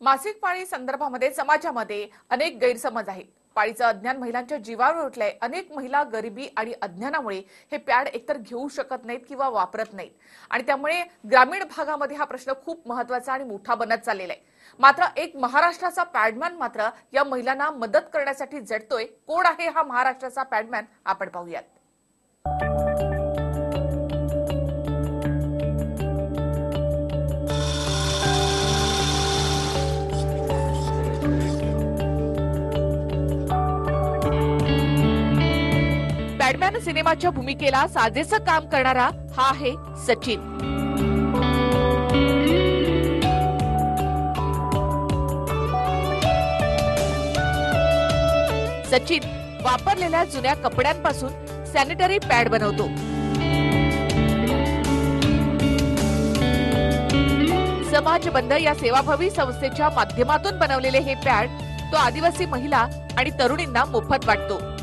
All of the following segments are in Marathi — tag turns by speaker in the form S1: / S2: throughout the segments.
S1: मासिक पाळी संदर्भामध्ये समाजामध्ये अनेक गैरसमज आहेत. पाळीचं अज्ञान महिलांच्या जीवावर उठलंय. अनेक महिला गरिबी आणि अज्ञानामुळे हे पॅड एकतर घेऊ शकत नाहीत किंवा वापरत नाहीत. आणि त्यामुळे ग्रामीण भागामध्ये हा प्रश्न खूप महत्त्वाचा आणि मोठा बनत चाललेला आहे. मात्र एक महाराष्ट्राचा पॅडमॅन मात्र या महिलांना मदत करण्यासाठी झटतोय कोण आहे हा महाराष्ट्राचा पॅडमॅन? आपण पाहूयात. बॅटमॅन सिनेमाच्या भूमिकेला साजेचं काम करणारा हा आहे सचिन. सचिन वापरलेल्या जुन्या कपड्यांपासून सॅनिटरी पॅड बनवतो. समाज बंद या सेवाभावी संस्थेच्या माध्यमातून बनवलेले हे पॅड तो आदिवासी महिला आणि तरुणींना मोफत वाटतो.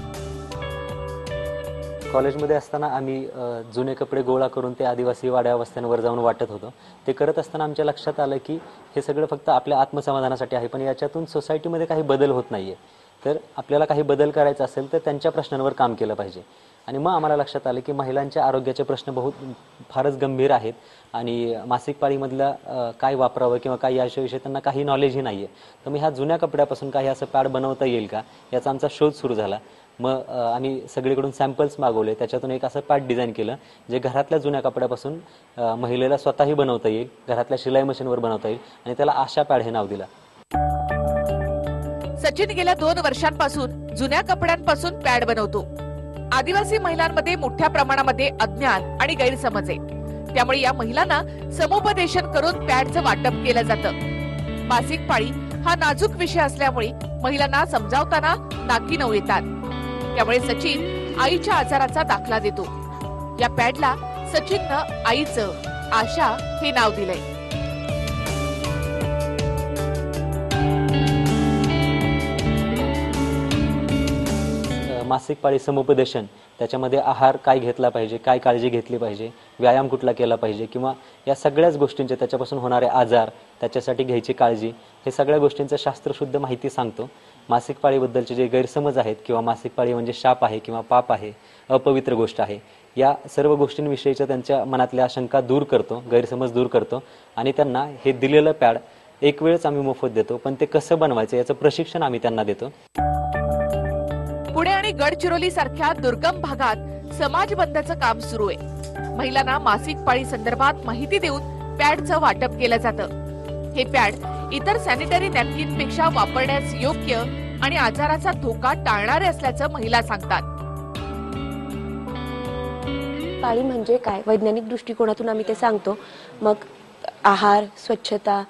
S2: कॉलेजमध्ये असताना आम्ही अ, जुने कपडे गोळा करून ते आदिवासी वाड्या वस्त्यांवर जाऊन वाटत होतो. ते करत असताना आमच्या लक्षात आलं की हे सगळं फक्त आपल्या आत्मसमाधानासाठी आहे पण याच्यातून सोसायटीमध्ये काही बदल होत नाही आहे तर आपल्याला काही बदल करायचा असेल तर त्यांच्या प्रश्नांवर काम केलं पाहिजे. आणि मग आम्हाला लक्षात आलं की महिलांच्या आरोग्याचे प्रश्न बहुत फारच गंभीर आहेत आणि मासिक पाळीमधला अ, काय वापरावं किंवा काय याच्याविषयी त्यांना काही नॉलेजही नाही आहे तर मग ह्या जुन्या कपड्यापासून काही असं पॅड बनवता येईल का? याचा आमचा शोध सुरू झाला. मग आम्ही सगळीकडून सॅम्पल्स मागवले. त्याच्यातून एक असं पॅट डिझाईन केलं जे घरातल्या जुन्या कपड्यापासून महिलेला स्वतःही बनवता येईल घरातल्या शिलाई मशीनवर बनवता येईल आणि त्याला आशा पॅड हे नाव दिलं.
S1: सचिन गेल्या दोन वर्षांपासून जुन्या कपड्यांपासून पॅड बनवतो. आदिवासी महिलांमध्ये मोठ्या प्रमाणामध्ये अज्ञान आणि गैरसमज आहे. त्यामुळे या महिलांना समुपदेशन करून पॅडचं वाटप केलं जातं. मासिक पाळी हा नाजूक विषय असल्यामुळे महिलांना समजावताना नाकी नऊ येतात. त्यामुळे सचिन आईच्या आजाराचा दाखला देतो. या पॅडला सचिननं आईचं आशा हे नाव दिलंय.
S2: मासिक पाळी समुपदेशन त्याच्यामध्ये आहार काय घेतला पाहिजे काय काळजी घेतली पाहिजे व्यायाम कुठला केला पाहिजे किंवा या सगळ्याच गोष्टींचे त्याच्यापासून होणारे आजार त्याच्यासाठी घ्यायची काळजी हे सगळ्या गोष्टींचं शास्त्रशुद्ध माहिती सांगतो. मासिक पाळीबद्दलचे जे गैरसमज आहेत किंवा मासिक पाळी म्हणजे शाप आहे किंवा पाप आहे अपवित्र गोष्ट आहे या सर्व गोष्टींविषयीच्या त्यांच्या मनातल्या शंका दूर करतो गैरसमज दूर करतो आणि त्यांना हे दिलेलं पॅड एक वेळच आम्ही मोफत देतो पण ते कसं बनवायचं याचं प्रशिक्षण आम्ही त्यांना देतो.
S1: पुणे आणि गडचिरोली सारख्या दुर्गम भागात समाज बंदचं काम सुरू आहे. महिलांना मासिक पाळी संदर्भात माहिती देऊन पॅडचं वाटप केलं जातं. हे पॅड इतर सॅनिटरी नॅपकिनपेक्षा वापरण्यास योग्य आणि आजाराचा धोका टाळणारे असल्याचं महिला सांगतात.
S3: पाळी म्हणजे काय? वैज्ञानिक दृष्टिकोनातून आम्ही ते सांगतो. मग आहार स्वच्छता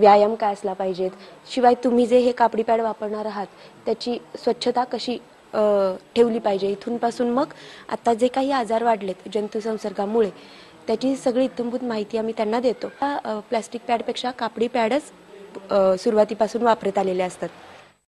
S3: व्यायाम काय असला पाहिजेत? शिवाय तुम्ही जे हे कापडी पॅड वापरणार आहात त्याची स्वच्छता कशी ठेवली पाहिजे? इथून पासून मग आता जे काही आजार वाढलेत जंतुसंसर्गामुळे त्याची सगळी इत्यंभूत माहिती आम्ही त्यांना देतो. प्लास्टिक प्लॅस्टिक पॅडपेक्षा कापडी पॅडच सुरुवातीपासून वापरत आलेले असतात.